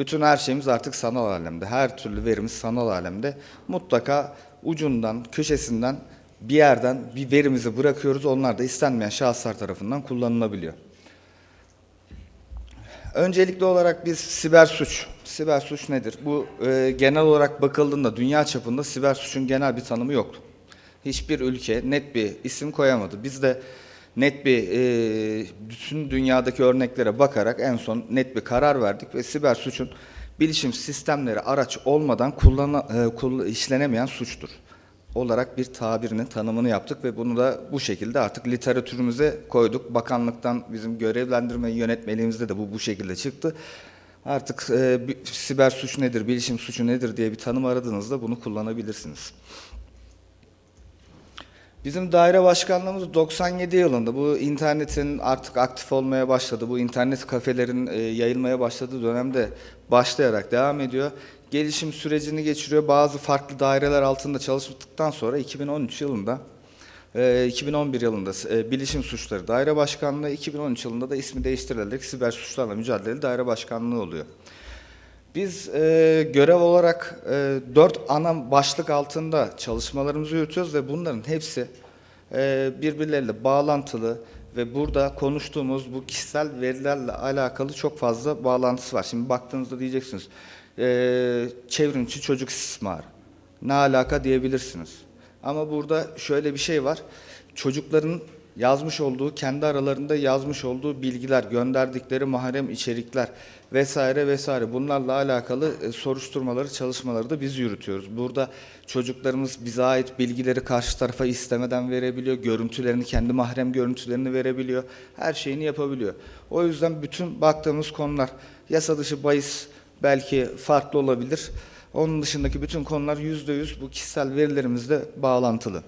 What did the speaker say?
Bütün her şeyimiz artık sanal alemde. Her türlü verimiz sanal alemde. Mutlaka ucundan, köşesinden bir yerden bir verimizi bırakıyoruz. Onlar da istenmeyen şahıslar tarafından kullanılabiliyor. Öncelikli olarak biz siber suç. Siber suç nedir? Bu e, genel olarak bakıldığında dünya çapında siber suçun genel bir tanımı yoktu. Hiçbir ülke net bir isim koyamadı. Biz de net bir e, bütün dünyadaki örneklere bakarak en son net bir karar verdik ve siber suçun bilişim sistemleri araç olmadan kullana, e, kull- işlenemeyen suçtur olarak bir tabirinin tanımını yaptık ve bunu da bu şekilde artık literatürümüze koyduk. Bakanlıktan bizim görevlendirme yönetmeliğimizde de bu bu şekilde çıktı. Artık e, siber suç nedir, bilişim suçu nedir diye bir tanım aradığınızda bunu kullanabilirsiniz. Bizim daire başkanlığımız 97 yılında bu internetin artık aktif olmaya başladı. Bu internet kafelerin e, yayılmaya başladığı dönemde başlayarak devam ediyor. Gelişim sürecini geçiriyor. Bazı farklı daireler altında çalıştıktan sonra 2013 yılında e, 2011 yılında e, Bilişim Suçları Daire Başkanlığı, 2013 yılında da ismi değiştirilerek Siber Suçlarla Mücadele Daire Başkanlığı oluyor. Biz e, görev olarak e, dört ana başlık altında çalışmalarımızı yürütüyoruz ve bunların hepsi e, birbirleriyle bağlantılı ve burada konuştuğumuz bu kişisel verilerle alakalı çok fazla bağlantısı var. Şimdi baktığınızda diyeceksiniz, e, çevrim içi çocuk istismarı. Ne alaka diyebilirsiniz. Ama burada şöyle bir şey var. Çocukların yazmış olduğu, kendi aralarında yazmış olduğu bilgiler, gönderdikleri mahrem içerikler vesaire vesaire bunlarla alakalı e, soruşturmaları, çalışmaları da biz yürütüyoruz. Burada çocuklarımız bize ait bilgileri karşı tarafa istemeden verebiliyor, görüntülerini, kendi mahrem görüntülerini verebiliyor, her şeyini yapabiliyor. O yüzden bütün baktığımız konular, yasa dışı bahis belki farklı olabilir. Onun dışındaki bütün konular yüzde yüz bu kişisel verilerimizle bağlantılı.